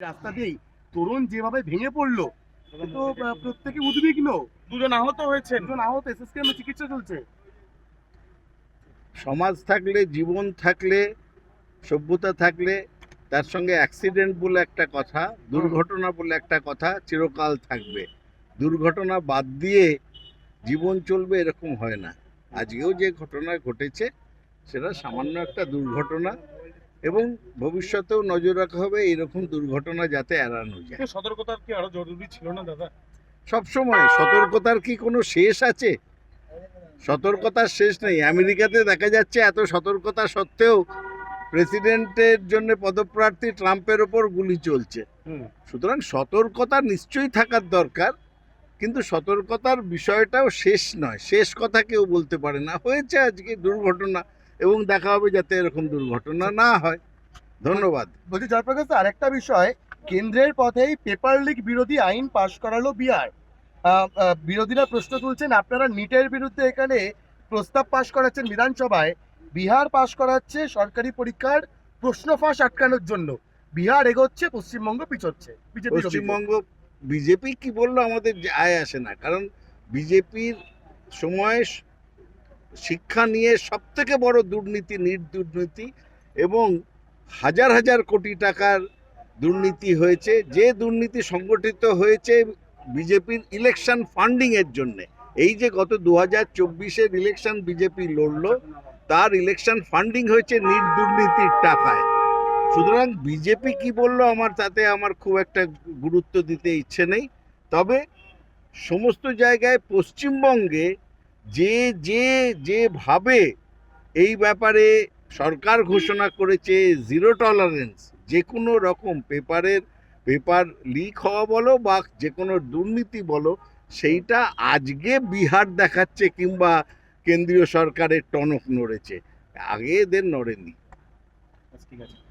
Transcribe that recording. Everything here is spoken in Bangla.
রাস্তা দিয়েই। তরুণ যেভাবে ভেঙে পড়ল তো প্রত্যেকে উদ্বিগ্ন। দুজন আহত হয়েছে। দুজন আহত এসএসকেএম চিকিৎসা চলছে। সমাজ থাকলে জীবন থাকলে সভ্যতা থাকলে তার সঙ্গে অ্যাক্সিডেন্ট বলে একটা কথা দুর্ঘটনা বলে একটা কথা চিরকাল থাকবে। দুর্ঘটনা বাদ দিয়ে জীবন চলবে এরকম হয় না। আজকেও যে ঘটনা ঘটেছে সেটা সামান্য একটা দুর্ঘটনা। এবং ভবিষ্যতেও নজর রাখা হবে এরকম দুর্ঘটনা যাতে এড়ানো যায়। কিন্তু সতর্কতা কি আরও জরুরি ছিল না দাদা? সবসময় সতর্কতার কি কোনো শেষ আছে? সতর্কতার শেষ নেই। আমেরিকাতে দেখা যাচ্ছে এত সতর্কতা সত্ত্বেও প্রেসিডেন্টের জন্য পদপ্রার্থী ট্রাম্পের ওপর গুলি চলছে। সুতরাং সতর্কতা নিশ্চয়ই থাকার দরকার কিন্তু সতর্কতার বিষয়টাও শেষ নয়। শেষ কথা কেউ বলতে পারে না। হয়েছে আজকে দুর্ঘটনা। এবং দেখা হবে যাতে এরকম দুর্ঘটনা না হয়। ধন্যবাদ। বলছি জয়প্রকাশ আরেকটা বিষয় কেন্দ্রের পথেই পেপার লিক বিরোধী আইন পাশ করালো বিহার বিরোধীরা প্রশ্ন তুলছেন আপনারা নিটের বিরুদ্ধে এখানে প্রস্তাব পাশ করাচ্ছেন বিধানসভায় বিহার পাশ করাচ্ছে সরকারি পরীক্ষার প্রশ্ন ফাঁস আটকানোর জন্য। বিহার এগোচ্ছে পশ্চিমবঙ্গ পিছোচ্ছে পশ্চিমবঙ্গ বিজেপি কি বলল আমাদের যে আয় আসে না কারণ বিজেপির সময় শিক্ষা নিয়ে সব থেকে বড় দুর্নীতি নিট দুর্নীতি এবং হাজার হাজার কোটি টাকার দুর্নীতি হয়েছে। যে দুর্নীতি সংগঠিত হয়েছে বিজেপির ইলেকশন ফান্ডিংয়ের জন্যে, এই যে গত দু হাজার চব্বিশের ইলেকশন বিজেপি লড়লো, তার ইলেকশন ফান্ডিং হয়েছে নিট দুর্নীতির টাকায়। সুতরাং বিজেপি কি বলল আমার তাতে আমার খুব একটা গুরুত্ব দিতে ইচ্ছে নেই। তবে সমস্ত জায়গায় পশ্চিমবঙ্গে যে যে যেভাবে এই ব্যাপারে সরকার ঘোষণা করেছে জিরো টলারেন্স, যে কোনো রকম পেপারের, পেপার লিক হওয়া বলো বা যে কোনো দুর্নীতি বলো, সেইটা আজকে বিহার দেখাচ্ছে কিংবা কেন্দ্রীয় সরকারের টনক নড়েছে। আগে এদের নড়েনি। ঠিক আছে।